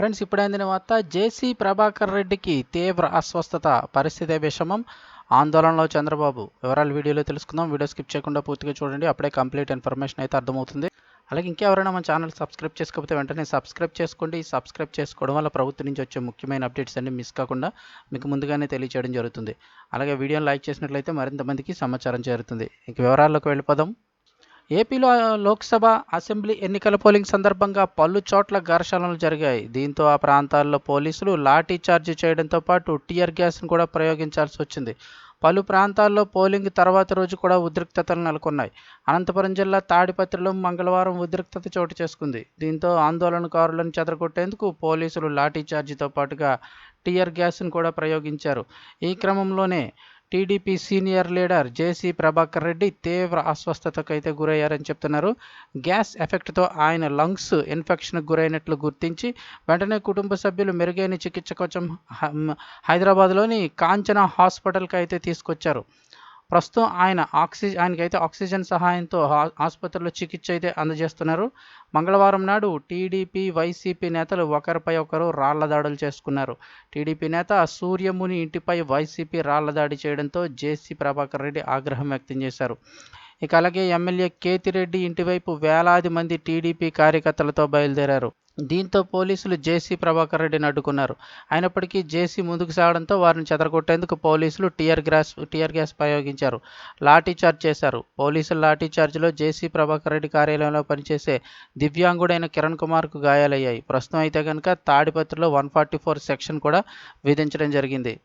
Friends ఇప్పుడు అందిన వార్త జేసీ ప్రభాకర్ రెడ్డికి తీవ్ర అస్వస్థత పరిస్థితి విషమం. ఆందోళనలో చంద్రబాబు. వివరాలు వీడియోలో తెలుసుకుందాం. వీడియో స్కిప్ చేయకుండా పూర్తిగా చూడండి. అప్పుడే కంప్లీట్ ఇన్ఫర్మేషన్ అయితే అర్థమవుతుంది. అలాగే ఇంకెవరైనా మన ఛానల్ సబ్స్క్రైబ్ చేసుకోకపోతే వెంటనే సబ్స్క్రైబ్ చేసుకోండి. సబ్స్క్రైబ్ చేసుకోవడం వల్ల ప్రభుత్వం నుంచి వచ్చే ముఖ్యమైన అప్డేట్స్ అన్ని మిస్ కాకుండా మీకు ముందుగానే తెలియచేయడం జరుగుతుంది. అలాగే వీడియోని లైక్ చేసినట్లయితే మరింత మందికి సమాచారం చేరుతుంది. ఇంక వివరాల్లోకి వెళ్ళిపోదాం. ఏపీలో లోక్సభ అసెంబ్లీ ఎన్నికల పోలింగ్ సందర్భంగా పలు చోట్ల ఘర్షణలు జరిగాయి. దీంతో ఆ ప్రాంతాల్లో పోలీసులు లాఠీ చార్జ్ చేయడంతో పాటు టీయర్ గ్యాస్ను కూడా ప్రయోగించాల్సి వచ్చింది. పలు ప్రాంతాల్లో పోలింగ్ తర్వాత రోజు కూడా ఉద్రిక్తతలు నెలకొన్నాయి. అనంతపురం జిల్లా తాడిపత్రిలో మంగళవారం ఉద్రిక్తత చోటు చేసుకుంది. దీంతో ఆందోళనకారులను చెదరగొట్టేందుకు పోలీసులు లాఠీ చార్జితో పాటుగా టీయర్ గ్యాస్ను కూడా ప్రయోగించారు. ఈ క్రమంలోనే TDP senior leader JC Prabhakar Reddy తీవ్ర అస్వస్థతకు అయితే గురయ్యారని చెప్తున్నారు. గ్యాస్ ఎఫెక్ట్తో ఆయన లంగ్స్ ఇన్ఫెక్షన్కు గురైనట్లు గుర్తించి వెంటనే కుటుంబ సభ్యులు మెరుగైన చికిత్స కోసం హైదరాబాద్లోని కాంచనా హాస్పిటల్కి అయితే తీసుకొచ్చారు. ప్రస్తుతం ఆయన ఆక్సిజన్ ఆయనకైతే ఆక్సిజన్ సహాయంతో ఆసుపత్రిలో చికిత్స అయితే అందజేస్తున్నారు. మంగళవారం నాడు టీడీపీ వైసీపీ నేతలు ఒకరిపై ఒకరు రాళ్ళ దాడులు చేసుకున్నారు. టీడీపీ నేత సూర్యముని ఇంటిపై వైసీపీ రాళ్ళ దాడి చేయడంతో జేసీ ప్రభాకర్ రెడ్డి ఆగ్రహం వ్యక్తం చేశారు. ఇక అలాగే ఎమ్మెల్యే కేతిరెడ్డి ఇంటివైపు వేలాది మంది టీడీపీ కార్యకర్తలతో బయలుదేరారు. దీంతో పోలీసులు జేసీ ప్రభాకర్ రెడ్డిని అడ్డుకున్నారు. అయినప్పటికీ జేసీ ముందుకు సాగడంతో వారిని చెదరగొట్టేందుకు పోలీసులు టియర్ గ్యాస్ టియర్ గ్యాస్ ప్రయోగించారు. లాఠీ చార్జ్ చేశారు. పోలీసుల లాఠీ చార్జ్లో జేసీ ప్రభాకర్ రెడ్డి కార్యాలయంలో పనిచేసే దివ్యాంగుడైన కిరణ్ కుమార్కు గాయాలయ్యాయి. ప్రస్తుతం అయితే కనుక తాడిపత్రిలో వన్ ఫార్టీ ఫోర్ సెక్షన్ కూడా విధించడం జరిగింది.